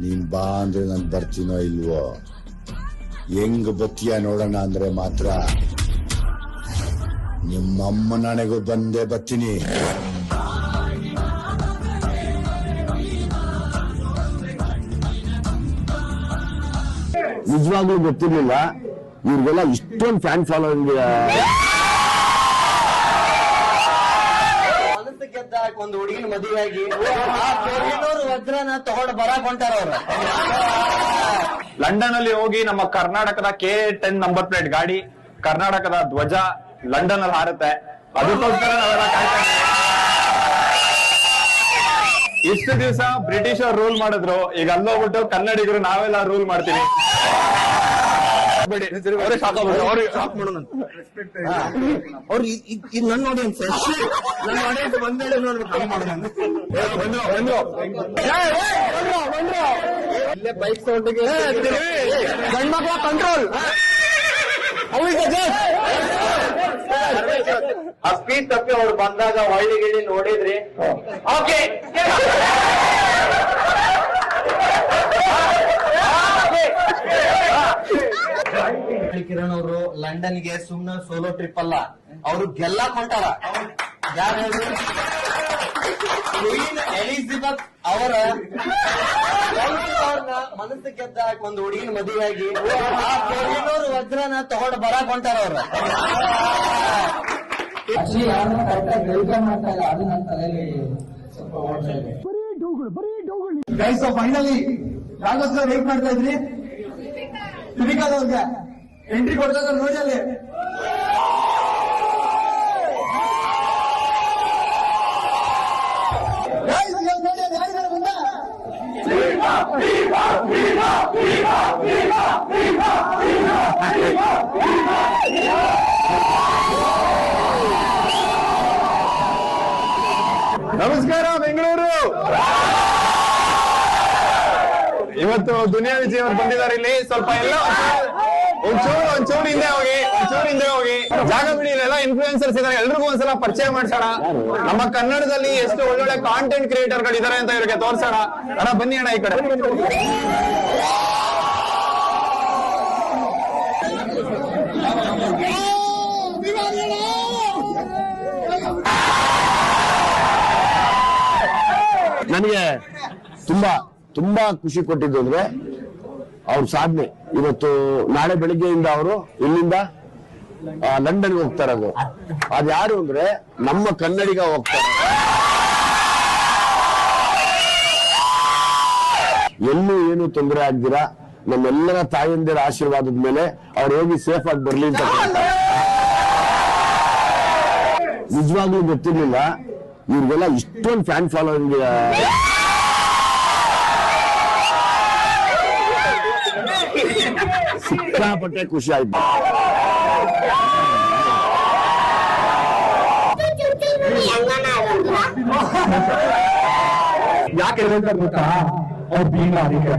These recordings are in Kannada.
ನೀನ್ ಬಾ ಅಂದ್ರೆ ನಾನು ಬರ್ತೀನೋ ಇಲ್ವೋ? ಹೆಂಗ್ ಬತ್ತೀಯ ನೋಡೋಣ ಅಂದ್ರೆ ಮಾತ್ರ. ನಿಮ್ಮಮ್ಮ ನನಗೂ ಬಂದೇ ಬರ್ತೀನಿ. ನಿಜವಾಗ್ಲೂ ಗೊತ್ತಿರ್ಲಿಲ್ಲ. ಇವ್ರಿಗೆಲ್ಲ ಇಷ್ಟೊಂದು ಫ್ಯಾನ್ ಫಾಲೋವಿಂಗ್ ಗೆದ್ದಾಕ ಒಂದ್ ಹುಡುಗಿನ ಮದುವೆಯಾಗಿ. ವಜ್ರನ ತಗೊಂಡ್ ಬರಾಕ್ ಹೊಂಟಾರ ಲಂಡನ್ ಅಲ್ಲಿ ಹೋಗಿ ನಮ್ಮ ಕರ್ನಾಟಕದ ಕೆ ಟೆನ್ ನಂಬರ್ ಪ್ಲೇಟ್ ಗಾಡಿ, ಕರ್ನಾಟಕದ ಧ್ವಜ ಲಂಡನ್ ಅಲ್ಲಿ ಹಾರುತ್ತೆ. ಅದಕ್ಕೋಸ್ಕರ. ಇಷ್ಟು ದಿವಸ ಬ್ರಿಟಿಷರ್ ರೂಲ್ ಮಾಡಿದ್ರು. ಈಗ ಅಲ್ಲೋಗ್ಬಿಟ್ಟು ಕನ್ನಡಿಗರು ನಾವೆಲ್ಲ ರೂಲ್ ಮಾಡ್ತೀವಿ. ಬಿಡಿ ಅವ್ರೇ ಶಾಕ್ ಮಾಡೋಣ. ಅಂತ. ಅವ್ರು ಇದು ನನ್ನ ಆಡಿಯನ್ಸ್ ನನ್ನ ಆಡಿಯನ್ಸ್ ಬಂದ್ಮೇಲೆ ನೋಡ್ಬೇಕು ಹಂಗ್ ಮಾಡೋಣ. ಅಂತ. ಬಂದ್ರು, ಬಂದ್ರು. ಇಲ್ಲೇ ಬೈಕ್ ಸೌಂಡಿಗೆ ಗಂಡ್ಮಕ್ಳ ಕಂಟ್ರೋಲ್ ಅಪ್ಪಿ ತಪ್ಪಿ ಅವ್ರು ಬಂದಾಗ ಹೊಳ್ಳಿ ಗಿಳಿ ನೋಡಿದ್ರಿ. ಓಕೆ ಕಿರಣ್ ಅವರು ಲಂಡನ್ಗೆ ಸುಮ್ನ ಸೋಲೋ ಟ್ರಿಪ್ ಅಲ್ಲ. ಅವರು ಗೆಲ್ಲಾ ಹೊಂಟಾರ. ಯಾರು ಕ್ವೀನ್ ಎಲಿಜಬೆತ್ ಅವರ ಮನಸ್ಸು ಗೆದ್ದ ಒಂದು ಹುಡುಗಿನ ಮದುವೆಯಾಗಿ ಆ ಕೊರಿಯನೂರು ವಜ್ರನ ತಗೊಂಡ್ ಬರಾಕ್ ಹೊಂಟಾರ ಅವ್ರ. ಫೈನಲಿ ಯಾಕೋಸ್ಕರ ವೇಟ್ ಮಾಡ್ತಾ ಇದ್ರಿ? ತಿರುಗಾದವ್ರಿಗೆ ಎಂಟ್ರಿ ಕೊಡ್ತಾ ನೋಡಿ ಅಲ್ಲಿ? ನಮಸ್ಕಾರ ಬೆಂಗಳೂರು. ಇವತ್ತು ದುನಿಯಾ ವಿಜಯ್ ಅವರು ಬಂದಿದ್ದಾರೆ ಇಲ್ಲಿ. ಸ್ವಲ್ಪ ಎಲ್ಲ ಒಂಚೂರು ಒಂಚೂರು ಹಿಂದೆ ಹೋಗಿ, ಒಂಚೂರು ಹಿಂದೆ ಹೋಗಿ. ಜಾಗ ಬಿಡಿ ಇಲ್ಲೆಲ್ಲ ಇನ್ಫ್ಲೂಯೆನ್ಸರ್ಸ್ ಇದಾರೆ ಎಲ್ರಿಗೂ ಒಂದ್ಸಲ ಪರಿಚಯ ಮಾಡ್ಸೋಣ. ನಮ್ಮ ಕನ್ನಡದಲ್ಲಿ ಎಷ್ಟು ಒಳ್ಳೊಳ್ಳೆ ಕಾಂಟೆಂಟ್ ಕ್ರಿಯೇಟರ್ಗಳು ಇದಾರೆ ಅಂತ ಇವ್ರಿಗೆ ತೋರ್ಸೋಣ. ಅಣ್ಣ, ಬನ್ನಿ ಅಣ್ಣ ಈ ಕಡೆ. ನನಗೆ ತುಂಬಾ ತುಂಬಾ ಖುಷಿ ಕೊಟ್ಟಿದ್ದು ಅಂದ್ರೆ ಅವ್ರ ಸಾಧನೆ. ಇವತ್ತು ನಾಳೆ ಬೆಳಿಗ್ಗೆಯಿಂದ ಅವರು ಇಲ್ಲಿಂದ ಲಂಡನ್ ಲಂಡನ್ಗೆ ಅದು ಅದ್ಯಾರು ಅದ್ ಯಾರು ಅಂದ್ರೆ ನಮ್ಮ ಕನ್ನಡಿಗ ಹೋಗ್ತಾರೆ. ಎಲ್ಲೂ ಏನು ತೊಂದರೆ ಆಗ್ದಿರಾ? ನಮ್ಮೆಲ್ಲರ ತಾಯಂದಿರ ಆಶೀರ್ವಾದದ ಮೇಲೆ ಅವ್ರು ಹೋಗಿ ಸೇಫ್ ಆಗಿ ಬರ್ಲಿ ಅಂತ. ನಿಜವಾಗ್ಲೂ ಗೊತ್ತಿರ್ಲಿಲ್ಲ. ಇವ್ರಿಗೆಲ್ಲ ಇಷ್ಟೊಂದು ಫ್ಯಾನ್ ಫಾಲೋವಿಂಗ್ ಸಿಕ್ಕಾಪಟ್ಟೆ ಖುಷಿ ಆಯ್ತು ಯಾಕೆ ಹೇಳ್ತಾರೆ ಗೊತ್ತಾ ಅವ್ರು ಬೀಮಾರಿಗೆ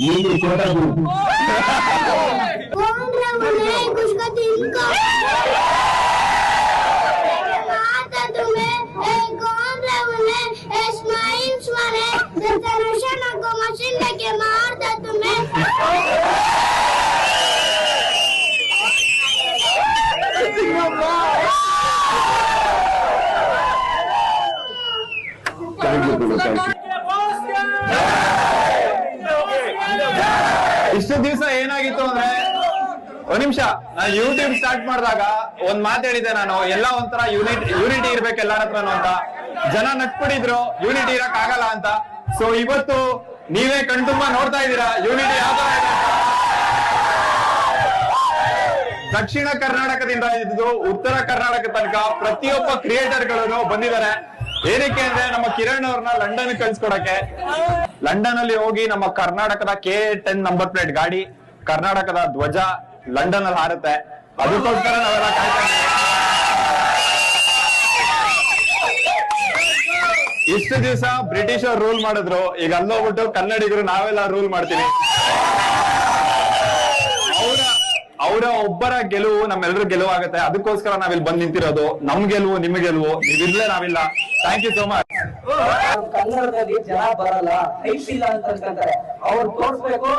ನೀನು ಕೊಡೋದು कौन रे मुझे कुछ का दिल ನಿಮಿಷ, ನಾನು ಯೂಟ್ಯೂಬ್ ಸ್ಟಾರ್ಟ್ ಮಾಡಿದಾಗ ಒಂದ್ ಮಾತು ಹೇಳಿದೆ ನಾನು, ಎಲ್ಲ ಒಂಥರ ಯೂನಿಟ್ ಯೂನಿಟಿ ಇರ್ಬೇಕು ಎಲ್ಲಾರ ಹತ್ರನು ಅಂತ. ಜನ ನಟ್ಬಿಟ್ಟಿದ್ರು ಯೂನಿಟಿ ಇರಕ್ ಆಗಲ್ಲ ಅಂತ. ಸೊ ಇವತ್ತು ನೀವೇ ಕಣ್ತುಂಬ ನೋಡ್ತಾ ಇದ್ದೀರಾ ಯೂನಿಟಿ ಯಾವ ತರ ದಕ್ಷಿಣ ಕರ್ನಾಟಕದಿಂದ ಇದ್ದು ಉತ್ತರ ಕರ್ನಾಟಕ ತನಕ ಪ್ರತಿಯೊಬ್ಬ ಕ್ರಿಯೇಟರ್ಗಳು ಬಂದಿದ್ದಾರೆ. ಏನಕ್ಕೆ ಅಂದ್ರೆ ನಮ್ಮ ಕಿರಣ್ ಅವ್ರನ್ನ ಲಂಡನ್ ಕಳ್ಸ್ಕೊಡಕ್ಕೆ. ಲಂಡನ್ ಅಲ್ಲಿ ಹೋಗಿ ನಮ್ಮ ಕರ್ನಾಟಕದ ಕೆ ಟೆನ್ ನಂಬರ್ ಪ್ಲೇಟ್ ಗಾಡಿ, ಕರ್ನಾಟಕದ ಧ್ವಜ ಲಂಡನ್ ಅಲ್ಲಿ ಹಾರುತ್ತೆ. ಅದಕ್ಕೋಸ್ಕರ ನಾವೆಲ್ಲ ಕಾಯ್ತಾ. ಇಷ್ಟು ದಿವಸ ಬ್ರಿಟಿಷರ್ ರೂಲ್ ಮಾಡಿದ್ರು. ಈಗ ಅಲ್ಲೋಗ್ಬಿಟ್ಟು ಕನ್ನಡಿಗರು ನಾವೆಲ್ಲ ರೂಲ್ ಮಾಡ್ತೀವಿ. ಅವರ ಅವರ ಒಬ್ಬರ ಗೆಲುವು ನಮ್ಮೆಲ್ಲರ ಗೆಲುವು ಆಗುತ್ತೆ. ಅದಕ್ಕೋಸ್ಕರ ನಾವಿಲ್ಲಿ ಬಂದ್ ನಿಂತಿರೋದು. ನಮ್ ಗೆಲುವು, ನಿಮ್ ಗೆಲುವು. ನೀವಿರ್ಲೇ ನಾವಿಲ್ಲ. ಥ್ಯಾಂಕ್ ಯು ಸೋ ಮಚ್ ಕನ್ನಡದಲ್ಲಿ ಜನ ಬರಲ್ಲ. ಅಂತ ಅವ್ರು ತೋರ್ಸ್ಬೇಕು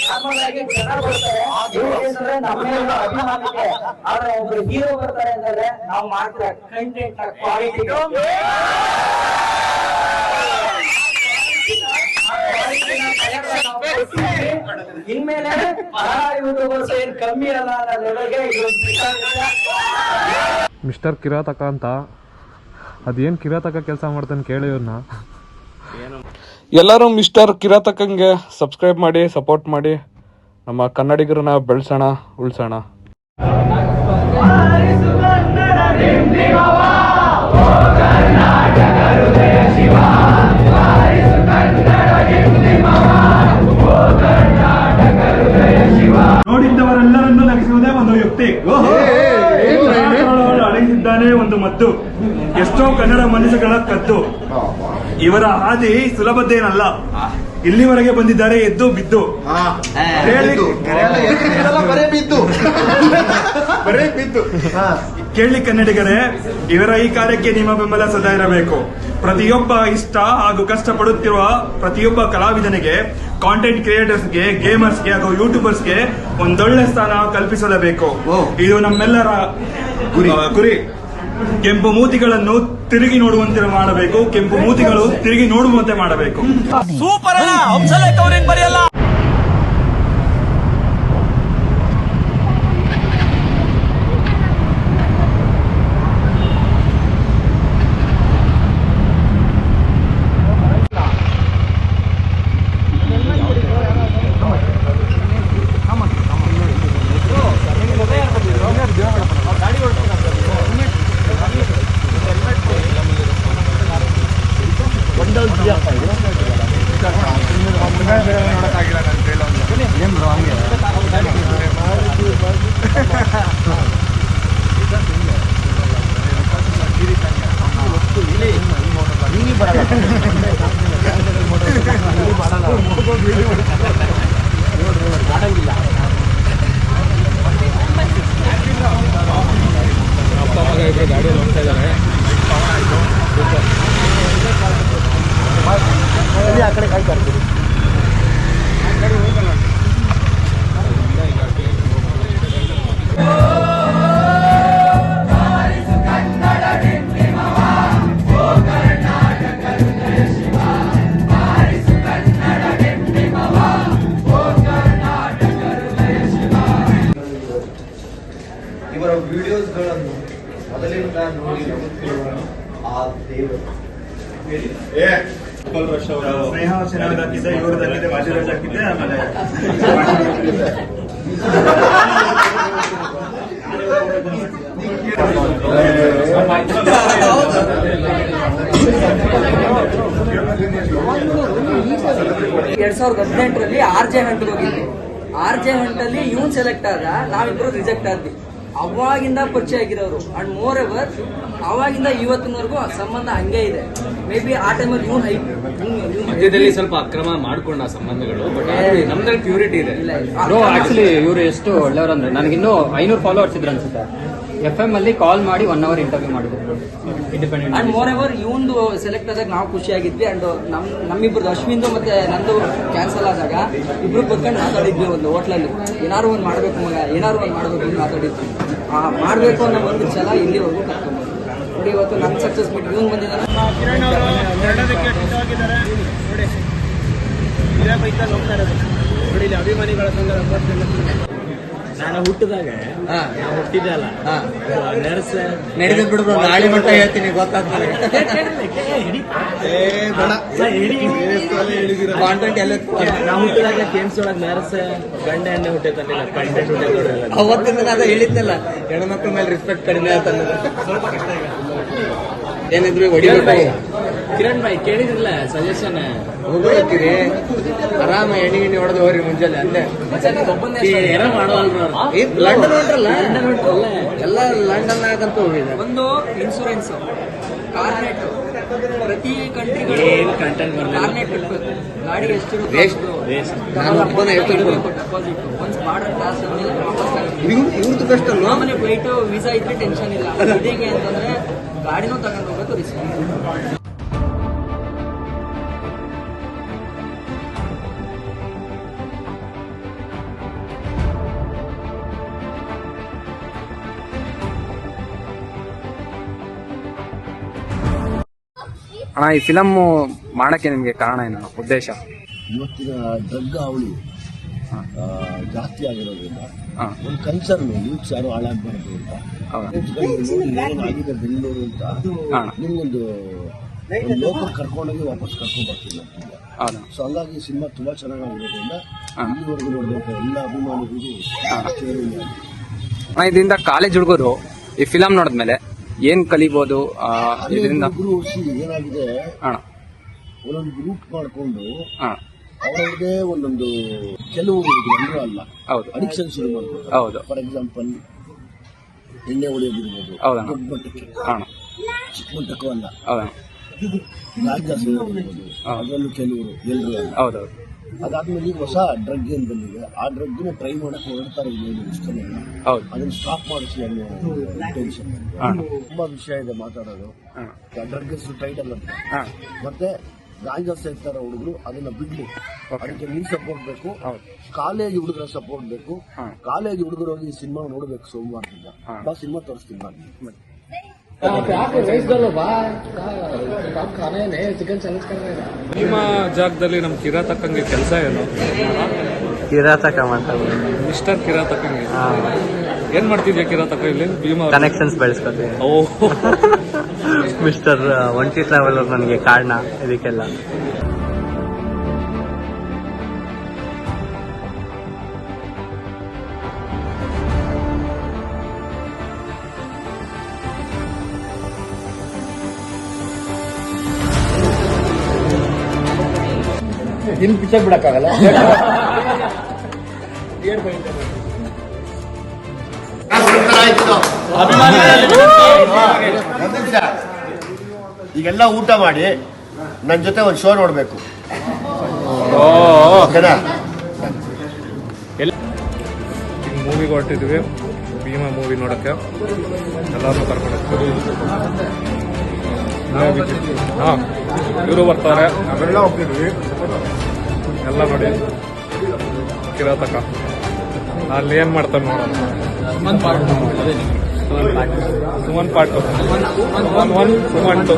ಜನ ಬರ್ತಾರೆ. ಏನಂದ್ರೆ ಅಭಿಮಾನಕ್ಕೆ ಆದ್ರೆ ಒಬ್ರು ಹೀರೋ ಬರ್ತಾರೆ ಅಂತಂದ್ರೆ ನಾವು ಮಾಡ್ತೀರ ಕಂಟೆಂಟ್ ಕ್ವಾಲಿಟಿ ಇನ್ಮೇಲೆ ಯೂಟ್ಯೂಬರ್ಸ್ ಏನ್ ಕಮ್ಮಿ ಅಲ್ಲ ಅನ್ನೋ ಲೆವೆಲ್ಗೆ ಇದು ಮಿಸ್ಟರ್ ಕಿರಾತಕ ಅಂತ. ಅದೇನು ಕಿರಾತಕ ಕೆಲಸ ಮಾಡ್ತಾನೆ ಕೇಳಿ ಇವ್ರನ್ನ ಎಲ್ಲರೂ ಮಿಸ್ಟರ್ ಕಿರಾತಕಂಗೆ ಸಬ್ಸ್ಕ್ರೈಬ್ ಮಾಡಿ ಸಪೋರ್ಟ್ ಮಾಡಿ. ನಮ್ಮ ಕನ್ನಡಿಗರನ್ನ ಬೆಳೆಸೋಣ ಉಳಿಸೋಣ. ನೋಡಿದ್ದವರೆಲ್ಲರನ್ನು ನಗಿಸುವುದೇ ಒಂದು ಯುಕ್ತಿ. ಅಡಗಿಸಿದ್ದಾನೆ ಒಂದು ಮದ್ದು. ಎಷ್ಟೋ ಕನ್ನಡ ಮನಸ್ಸುಗಳ ಕದ್ದು. ಇವರ ಹಾದಿ ಸುಲಭದ್ದೇನಲ್ಲ. ಇಲ್ಲಿವರೆಗೆ ಬಂದಿದ್ದಾರೆ ಎದ್ದು ಬಿದ್ದು. ಕೇಳಿ ಕೇಳಿ ಕನ್ನಡಿಗರೇ ಇವರ ಈ ಕಾರ್ಯಕ್ಕೆ ನಿಮ್ಮ ಬೆಂಬಲ ಸದಾ ಇರಬೇಕು. ಪ್ರತಿಯೊಬ್ಬ ಇಷ್ಟ ಹಾಗೂ ಕಷ್ಟಪಡುತ್ತಿರುವ ಪ್ರತಿಯೊಬ್ಬ ಕಲಾವಿದನಿಗೆ ಕಾಂಟೆಂಟ್ ಕ್ರಿಯೇಟರ್ಸ್ಗೆ ಗೇಮರ್ಸ್ಗೆ ಹಾಗೂ ಯೂಟ್ಯೂಬರ್ಸ್ಗೆ ಒಂದೊಳ್ಳೆ ಸ್ಥಾನ ಕಲ್ಪಿಸಲೇಬೇಕು. ಇದು ನಮ್ಮೆಲ್ಲರ ಗುರಿ. ಗುರಿ. ಕೆಂಪು ಮೂತಿಗಳನ್ನು ತಿರುಗಿ ನೋಡುವಂತೆ ಮಾಡಬೇಕು. ಕೆಂಪು ಮೂತಿಗಳು ತಿರುಗಿ ನೋಡುವಂತೆ ಮಾಡಬೇಕು. ಇವರ ವಿಡಿಯೋಸ್ಗಳನ್ನು ಮೊದಲಿಂದ ನೋಡಿ ನಂಬುತ್ತಿರುವ ಆ ದೇವರು. ಸ್ನೇಹ ಚೆನ್ನಾಗಿದ್ದೆ ಇವ್ರದ್ದಾಗಿದೆ ವಾಜಿರಾಜ್ ಹಾಕಿದ್ದೆ ಆಮೇಲೆ ಎರಡ್ ಸಾವಿರದ ಹದಿನೆಂಟರಲ್ಲಿ ಆರ್ ಜೆ ಹಂಟ್ ಹೋಗಿದ್ವಿ. ಆರ್ ಜೆ ಹಂಟಲ್ಲಿ ಇವನ್ ಸೆಲೆಕ್ಟ್ ಆದ ನಾವಿಬ್ರು ರಿಜೆಕ್ಟ್ ಆದ್ವಿ. ಅವಾಗಿಂದ ಪರಿಚಯ ಆಗಿರೋರು. ಅಂಡ್ ಮೋರ್ ಎವರ್ ಅವಾಗಿಂದ ಇವತ್ತಿನವರೆಗೂ ಆ ಸಂಬಂಧ ಹಂಗೆ ಇದೆ. ಮೇ ಬಿ ಆ ಟೈಮಲ್ಲಿ ಇವನ್ ಹೈ ಮಧ್ಯದಲ್ಲಿ ಸ್ವಲ್ಪ ಅಕ್ರಮ ಮಾಡ್ಕೊಂಡ ಸಂಬಂಧಗಳು ಬಟ್ ನಮ್ದ್ರಲ್ಲಿ ಪ್ಯೂರಿಟಿ ಇದೆ. ಆಕ್ಚುಲಿ ಇವರು ಎಷ್ಟು ಒಳ್ಳೆಯವರು ಅಂದ್ರೆ ನನಗಿನ್ನೂ ಐನೂರು ಫಾಲೋವರ್ಸ್ ಇದ್ರು ಅನ್ಸುತ್ತೆ. ಎಫ್ ಎಂ ಅಲ್ಲಿ ಕಾಲ್ ಮಾಡಿ ಒನ್ ಅವರ್ ಇಂಟರ್ವ್ಯೂ ಮಾಡಿದ್ರು. ಅಂಡ್ ಮೋರ್ ಎವರ್ ಇವೊಂದು ಸೆಲೆಕ್ಟ್ ಆದಾಗ ನಾವು ಖುಷಿಯಾಗಿದ್ವಿ ಅಂಡ್ ನಮ್ ನಮ್ಮಿಬ್ರದ್ದು ಅಶ್ವಿಂದು ಮತ್ತೆ ನಂದು ಕ್ಯಾನ್ಸಲ್ ಆದಾಗ ಇಬ್ರು ಕುತ್ಕೊಂಡು ಮಾತಾಡಿದ್ವಿ ಒಂದು ಹೋಟ್ಲಲ್ಲಿ ಏನಾರು ಒಂದು ಮಾಡ್ಬೇಕು ಮಗ ಏನಾರು ಒಂದು ಮಾಡ್ಬೇಕು ಅಂತ ಮಾತಾಡಿದ್ವಿ. ಆ ಮಾಡಬೇಕು ಅನ್ನೋ ಒಂದು ಛಲ ಇಲ್ಲಿವರೆಗೂ ಕರ್ಕೊಂಡ್ಬಂದ್ವಿ ನೋಡಿ ಇವತ್ತು ನನ್ನ ಸಕ್ಸಸ್ ಬಿಟ್ಟು ಇವನ್ ಬಂದಿದ್ದಾನೆ. ನಾನು ಹುಟ್ಟಿದಾಗ ನಾನು ಹುಟ್ಟಿದ್ದೆ ಅಲ್ಲ. ನರ್ಸ್ ನಡೆದ ಬಿಡು ನಾಳೆ ಮಟ್ಟ ಹೇಳ್ತೀನಿ ಗೊತ್ತಾಗ್ತದೆ. ಕಾಂಟೆಂಟ್ ಎಲ್ಲ ನಾವು ಹುಟ್ಟಿದಾಗ ಗೇಮ್ಸ್ ಒಳಗೆ ನರ್ಸ್ ಗಂಡ ಎಣ್ಣೆ ಹುಟ್ಟೈತಲ್ಲ ಕಂಟೆಂಟ್ ಹುಟ್ಟೈತೆ ಅವತ್ತಿನ ಅದ ಹೇಳಿದ್ನಲ್ಲ ಹೆಣ್ಮಕ್ಳ ಮೇಲೆ ರೆಸ್ಪೆಕ್ಟ್ ಕಡಿಮೆ ಆತಲ್ಲ ಏನಿದ್ರು ಹೊಡಿಬೇಕು ಕಿರಣ್ ಭಾಯ್ ಕೇಳಿದ್ರಲ್ಲ ಸಜೆಷನ್ ಹೋಗ್ತೀರಿ ಆರಾಮ ಎಣ್ಣೆ ಗಿಣ್ಣಿ ಹೊಡೆದು ಹೋಗ್ರಿ ಮುಂಜಾನೆ ಲಂಡನ್ ಹೊಂಟ್ರಲ್ಲ? ಎಲ್ಲ ಲಂಡನ್ ಆಗಂತೂ ಹೋಗಿದೆ. ಒಂದು ಇನ್ಸೂರೆನ್ಸ್ ಕಾರ್ನೆಟ್ ಪ್ರತಿ ಕಂಟ್ರಿಗಳು ಗಾಡಿ ಎಷ್ಟಿರುತ್ತೆ ಡೆಪಾಸಿಟ್ ಒನ್ಸ್ ಬಾರ್ಡರ್ ಕ್ಲಾಸ್ ಆದ್ಮೇಲೆ ವಾಪಸ್ ತಗೊಂಡು ಮಾಮೂಲಿ ಫ್ಲೈಟ್ ವೀಸಾ ಇದ್ರೆ ಟೆನ್ಷನ್ ಇಲ್ಲ. ಇದೇಗೆ ಅಂತಂದ್ರೆ ಗಾಡಿನೂ ತಗೊಂಡು ಹೋಗೋದು ರಿಸ್ಕ್ ಅಣ್ಣ ಈ ಫಿಲಮ್ ಮಾಡಕ್ಕೆ ನಿಮಗೆ ಕಾರಣ ಏನು? ಉದ್ದೇಶ? ಇವತ್ತಿನ ಡ್ರಗ್ ಅವಳಿ ಜಾಸ್ತಿ ಆಗಿರೋದ್ರಿಂದ. ಒಂದು ಕನ್ಸರ್ನ್ ಯೂತ್ಸ್ ಯಾರು ಹಾಳಾಗ್ಬಾರ್ದು ಅಂತ. ಏನಾಗಿದೆ ಬೆಂಗಳೂರು ಅಂತ ಹಾ. ನಿಮ್ಗೊಂದು ಲೋಕಲ್ ಕರ್ಕೊಂಡೋಗಿ ವಾಪಸ್ ಕರ್ಕೊಂಡು ಬರ್ತೀನಿ ಸೊ ಹಂಗಾಗಿ ಸಿನಿಮಾ ತುಂಬಾ ಚೆನ್ನಾಗಿರೋದ್ರಿಂದ ಹಾ. ಇಲ್ಲಿವರೆಗೂ ನೋಡ್ಬೇಕು ಎಲ್ಲ ಅಭಿಮಾನಿಗಳಿಗೂ ಇದರಿಂದ ಕಾಲೇಜ್ ಹುಡುಗರು ಈ ಫಿಲಮ್ ನೋಡಿದ್ಮೇಲೆ ಏನ್ ಕಲಿಬಹುದು ಇದರಿಂದ? ಏನಾಗಿದೆ? ಅಣ್ಣ ಒಂದೊಂದು ಗ್ರೂಪ್ ಮಾಡ್ಕೊಂಡು ಅಣ್ಣ ಒಂದೊಂದು ಕೆಲವು ಎಲ್ಲರೂ ಅಲ್ಲ ಹೌದು. ಅಡಿಕ್ಷನ್ ಶುರು ಮಾಡ್ತಾರೆ ಹೌದು. ಫಾರ್ ಎಕ್ಸಾಂಪಲ್ ಎಣ್ಣೆ ಹೊಡೆಯೋದಿರ್ಬೋದು ಹೌದಣ್ಣ. ದೊಡ್ಡ ಮಟ್ಟಕ್ಕೆ. ಅಣ್ಣ ಚಿಕ್ಕ ಮಟ್ಟಕ್ಕೂ ಅಲ್ಲ. ಹೌದಣ್ಣ. ಅದರಲ್ಲೂ ಕೆಲವರು ಎಲ್ಲರೂ ಅಲ್ಲ. ಹೌದೌದು. ಅದಾದ್ಮೇಲೆ ಈಗ ಹೊಸ ಡ್ರಗ್ ಏನ್ ಬಂದಿದೆ ಆ ಡ್ರಗ್ ಟ್ರೈ ಮಾಡಕ್ ಹೊರಡ್ತಾರೆ ಹೌದು. ಅದನ್ನ ಸ್ಟಾಪ್ ಮಾಡಿಸಿ ಅನ್ನೋ ಟೆನ್ಷನ್. ತುಂಬಾ ವಿಷಯ ಇದೆ ಮಾತಾಡೋದು. ಡ್ರಗ್ ಟೈಟಲ್ ಅಂತ. ಹಾ. ಮತ್ತೆ ಗಾಂಜಾ ಸೇರ್ತಾರ ಹುಡುಗರು ಅದನ್ನ ಬಿಡ್ಲಿ. ಅದಕ್ಕೆ ನೀವು ಸಪೋರ್ಟ್ ಬೇಕು. ಕಾಲೇಜ್ ಹುಡುಗರ ಸಪೋರ್ಟ್ ಬೇಕು. ಕಾಲೇಜ್ ಹುಡುಗರು ಹೋಗಿ ಸಿನಿಮಾ ನೋಡ್ಬೇಕು ಸೋಮವಾರದಿಂದ. ಬಾ ಸಿನಿಮಾ ತೋರಿಸ್ತೀನಿ ನಾನು ನಿಮ್ಮ ಜಾಗದಲ್ಲಿ ನಮ್ ಕಿರಾತಕ್ಕಂಗೆ ಕೆಲಸ ಏನು? ಕಿರಾತಕ ಮಾಡ್ತಾ ಮಿಸ್ಟರ್ ಕಿರಾತಕ್ಕಂಗೆ. ಏನ್ ಮಾಡ್ತಿದ್ಯಾ ಕಿರಾತಕ ಇಲ್ಲಿ? ಭೀಮಾ? ಕನೆಕ್ಷನ್ಸ್ ಬೆಳೆಸ್ಕೊತೀವಿ. ಓ. ಮಿಸ್ಟರ್ ಒಂಟಿ ಟ್ರಾವೆಲರ್ ನನಗೆ ಕಾರಣ ಇದಕ್ಕೆಲ್ಲ. ಇನ್ ಪಿಕ್ಚರ್ ಬಿಡಕ್ಕಾಗಲ್ಲ? ಈಗೆಲ್ಲ ಊಟ ಮಾಡಿ ನನ್ನ ಜೊತೆ ಒಂದು ಶೋ ನೋಡ್ಬೇಕು. ಓಕೆನಾ? ಮೂವಿಗೆ ಹೊರಟಿದ್ವಿ ಭೀಮಾ ಮೂವಿ ನೋಡಕ್ಕೆ. ಎಲ್ಲರೂ ಕರ್ಕೊಂಡು ಹಾ ಇವರು ಬರ್ತಾರೆ. ನಾವೆಲ್ಲ ಹೋಗ್ತಿದ್ವಿ. ಎಲ್ಲ ನೋಡಿ. ಕಿರಾತಕ. ಅಲ್ಲಿ ಏನ್ ಮಾಡ್ತಾರೆ ನೋಡೋಣ. Suman part Suman one Suman two.